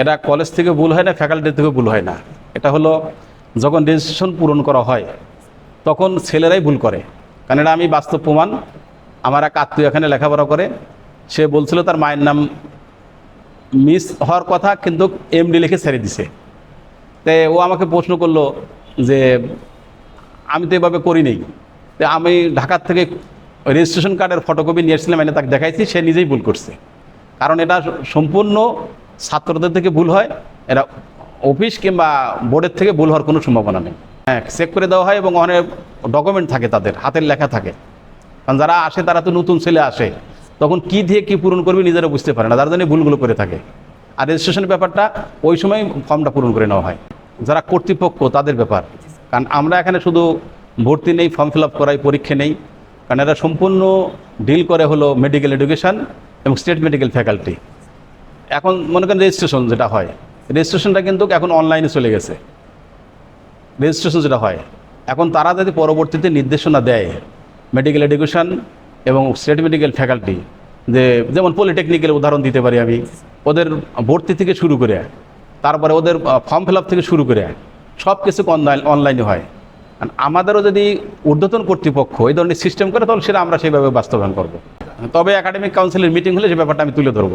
এটা কলেজ থেকে ভুল হয় না ফ্যাকাল্টি থেকে ভুল হয় না। এটা হলো যখন রেজিস্ট্রেশন পূরণ করা হয়, তখন ছেলেরাই ভুল করে। কারণ এটা আমি বাস্তব প্রমাণ। আমার এক আত্মীয় এখানে লেখাপড়া করে, সে বলছিল তার মায়ের নাম মিস হওয়ার কথা, কিন্তু এমডি লিখে ছেড়ে দিছে। তে ও আমাকে প্রশ্ন করল যে, আমি তো এভাবে করি নেই। তো আমি ঢাকার থেকে রেজিস্ট্রেশন কার্ডের ফটোকপি নিয়ে এসেছিলাম এনে তাকে দেখাইছি, সে নিজেই ভুল করছে। কারণ এটা সম্পূর্ণ ছাত্রদের থেকে ভুল হয়, এরা অফিস কিংবা বোর্ডের থেকে ভুল হওয়ার কোনো সম্ভাবনা নেই। হ্যাঁ চেক করে দেওয়া হয় এবং অনেক ডকুমেন্ট থাকে তাদের, হাতের লেখা থাকে। কারণ যারা আসে, তারা তো নতুন ছেলে আসে, তখন কি দিয়ে কি পূরণ করবে নিজেরা বুঝতে পারে না, যার জন্য ভুলগুলো করে থাকে। আর রেজিস্ট্রেশনের ব্যাপারটা ওই সময় ফর্মটা পূরণ করে নেওয়া হয়। যারা কর্তৃপক্ষ, তাদের ব্যাপার। কারণ আমরা এখানে শুধু ভর্তি নেই, ফর্ম ফিল আপ করাই, পরীক্ষা নেই। কারণ এরা সম্পূর্ণ ডিল করে হলো মেডিকেল এডুকেশন এবং স্টেট মেডিকেল ফ্যাকাল্টি এখন মনে করেন রেজিস্ট্রেশন যেটা হয় রেজিস্ট্রেশনটা কিন্তু এখন অনলাইনে চলে গেছে। রেজিস্ট্রেশন যেটা হয়, এখন তারা যদি পরবর্তীতে নির্দেশনা দেয় মেডিকেল এডুকেশন এবং স্টেট মেডিকেল ফ্যাকাল্টি যে যেমন পলিটেকনিক্যাল উদাহরণ দিতে পারি আমি, ওদের ভর্তি থেকে শুরু করে, তারপরে ওদের ফর্ম ফিল থেকে শুরু করে সব কিছু অনলাইন অনলাইনে হয় আমাদেরও যদি ঊর্ধ্বতন কর্তৃপক্ষ এই ধরনের সিস্টেম করে, তাহলে সেটা আমরা সেইভাবে বাস্তবায়ন করব। তবে একাডেমিক কাউন্সিলের মিটিং হলে সে ব্যাপারটা আমি তুলে ধরবো।